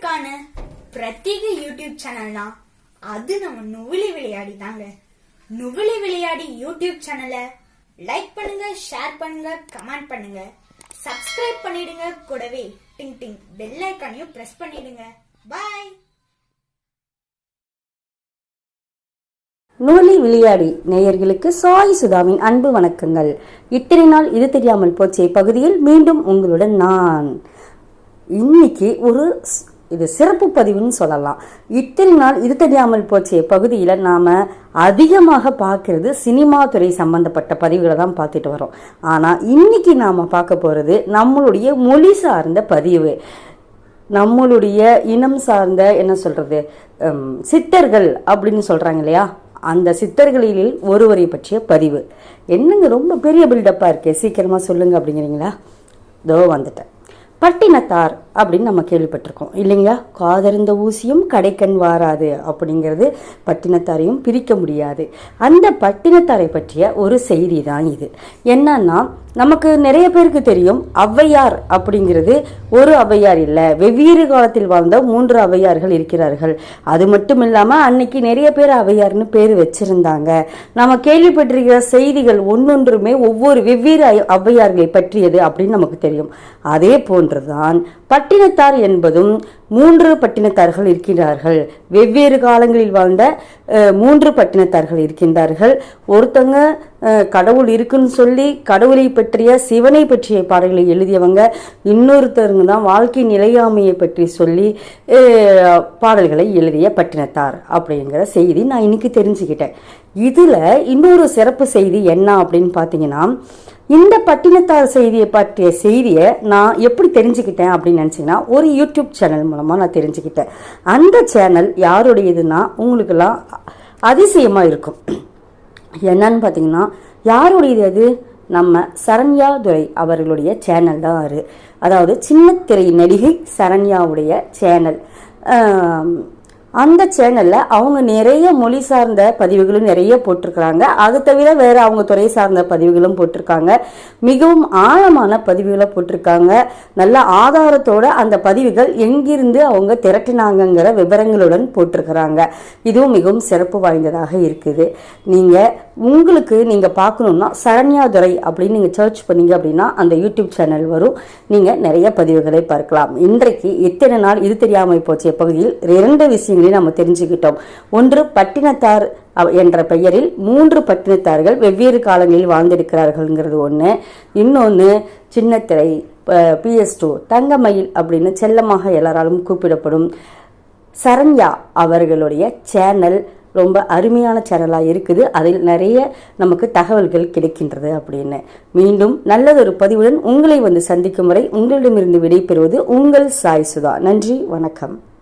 பிரபலமான பிரத்யேக யூடியூப் சேனல்னா அது நம்ம நுவிலி விளையாடி தாங்க. நுவிலி விளையாடி யூடியூப் சேனலை லைக் பண்ணுங்க ஷேர் பண்ணுங்க கமெண்ட் பண்ணுங்க. சப்ஸ்கிரைப் பண்ணிடுங்க. கூடவே டிங் டிங் பெல் ஐக்கானையும் பிரஸ் பண்ணிடுங்க. பாய் நூலி விளையாடி நேயர்களுக்கு சாய் சுதாவின் அன்பு வணக்கங்கள். இத்தனை நாள் இது தெரியாமல் போச்சே. பகுதியில் மீண்டும் உங்களுடன் நான். இன்னைக்கு ஒரு இது சிறப்பு பதிவுன்னு சொல்லலாம். இத்தனை நாள் இது தெரியாமல் போச்சே. பகுதியில் நாம் அதிகமாக பார்க்கறது சினிமா துறை சம்பந்தப்பட்ட பதிவுகளை தான் பார்த்துட்டு வரோம். ஆனால் இன்னைக்கு நாம் பார்க்க போகிறது நம்மளுடைய மொழி சார்ந்த பதிவு. நம்மளுடைய இனம் சார்ந்த என்ன சொல்கிறது சித்தர்கள் அப்படின்னு சொல்கிறாங்க இல்லையா? அந்த சித்தர்களில் ஒருவரை பற்றிய பதிவு. என்னங்க ரொம்ப பெரிய பில்டப்பாக இருக்கே? சீக்கிரமாக சொல்லுங்கள் அப்படிங்கிறீங்களா? தோ வந்துட்டேன். பட்டினத்தார். அப்படின்னு நம்ம கேள்விப்பட்டிருக்கோம். இல்லைங்களா? காதறிந்த ஊசியும் கடைக்கண் வாராது அப்படிங்கிறது பட்டினத்தாரையும் பிரிக்க முடியாது. அந்த பட்டினத்தாரை பற்றிய ஒரு செய்தி தான் இது. என்னன்னா நமக்கு நிறைய பேருக்கு தெரியும் ஔவையார் அப்படிங்கிறது ஒரு ஔவையார் இல்லை. வெவ்வேறு காலத்தில் வாழ்ந்த மூன்று ஔவையார்கள் இருக்கிறார்கள். அது மட்டும் இல்லாமல் அன்னைக்கு நிறைய பேர் ஔவையார்னு பேர் வச்சிருந்தாங்க. நம்ம கேள்விப்பட்டிருக்கிற செய்திகள் ஒன்னொன்றுமே ஒவ்வொரு வெவ்வேறு ஐ- ஔவையார்களை பற்றியது அப்படின்னு நமக்கு தெரியும். அதே போன்றுதான் பட்டினத்தார் என்பதும் மூன்று பட்டினத்தார்கள் இருக்கின்றார்கள். வெவ்வேறு காலங்களில் வாழ்ந்த மூன்று பட்டினத்தார்கள் இருக்கின்றார்கள். ஒருத்தங்க கடவுள் இருக்குன்னு சொல்லி கடவுளை பற்றிய சிவனை பற்றிய பாடல்களை எழுதியவங்க இன்னொருத்தருங்க தான் வாழ்க்கை நிலையாமையை பற்றி சொல்லி பாடல்களை எழுதிய பட்டினத்தார் அப்படிங்கிற செய்தி நான் இன்னைக்கு தெரிஞ்சுக்கிட்டேன். இதில் இன்னொரு சிறப்பு செய்தி என்ன அப்படின்னு பார்த்தீங்கன்னா இந்த பட்டினத்தார் செய்தியை பற்றிய செய்தியை நான் எப்படி தெரிஞ்சுக்கிட்டேன் அப்படின்னு நினச்சிங்கன்னா ஒரு யூடியூப் சேனல் மூலமாக நான் தெரிஞ்சுக்கிட்டேன். அந்த சேனல் யாருடையதுன்னா உங்களுக்கெல்லாம் அதிசயமாக இருக்கும். என்னன்னு பார்த்தீங்கன்னா யாருடையது அது? நம்ம சரண்யா துரை அவர்களுடைய சேனல் தான் அது. அதாவது சின்னத்திரை நடிகை சரண்யாவுடைய சேனல். அந்த சேனலில் அவங்க நிறைய மொழி சார்ந்த பதிவுகளும் நிறைய போட்டிருக்கிறாங்க. அது தவிர வேறு அவங்க துறை சார்ந்த பதிவுகளும் போட்டிருக்காங்க. மிகவும் ஆழமான பதிவுகளை போட்டிருக்காங்க. நல்ல ஆதாரத்தோட அந்த பதிவுகள் எங்கிருந்து அவங்க திரட்டினாங்கங்கிற விவரங்களுடன் போட்டிருக்கிறாங்க. இதுவும் மிகவும் சிறப்பு வாய்ந்ததாக இருக்குது. நீங்கள் உங்களுக்கு நீங்கள் பார்க்கணுன்னா சரண்யாதுரை அப்படின்னு நீங்கள் சர்ச் பண்ணீங்க அப்படின்னா அந்த யூடியூப் சேனல் வரும். நீங்கள் நிறைய பதிவுகளை பார்க்கலாம். இன்றைக்கு எத்தனை நாள் இது தெரியாமல் போச்சு பகுதியில் இரண்டு விஷயம் விஷயங்களையும் நம்ம தெரிஞ்சுக்கிட்டோம். ஒன்று பட்டினத்தார் அவ- என்ற பெயரில் மூன்று பட்டினத்தார்கள் வெவ்வேறு காலங்களில் வாழ்ந்திருக்கிறார்கள்ங்கிறது ஒன்று இன்னொன்று சின்னத்திரை பிஎஸ் டூ தங்கமயில் அப்படின்னு செல்லமாக எல்லாராலும் கூப்பிடப்படும். சரண்யா அவர்களுடைய சேனல் ரொம்ப அருமையான சேனலாக இருக்குது. அதில் நிறைய நமக்கு தகவல்கள் கிடைக்கின்றது அப்படின்னு. மீண்டும் நல்லதொரு பதிவுடன் உங்களை வந்து சந்திக்கும் வரை உங்களிடமிருந்து விடைபெறுவது உங்கள் சாய் சுதா. நன்றி வணக்கம்.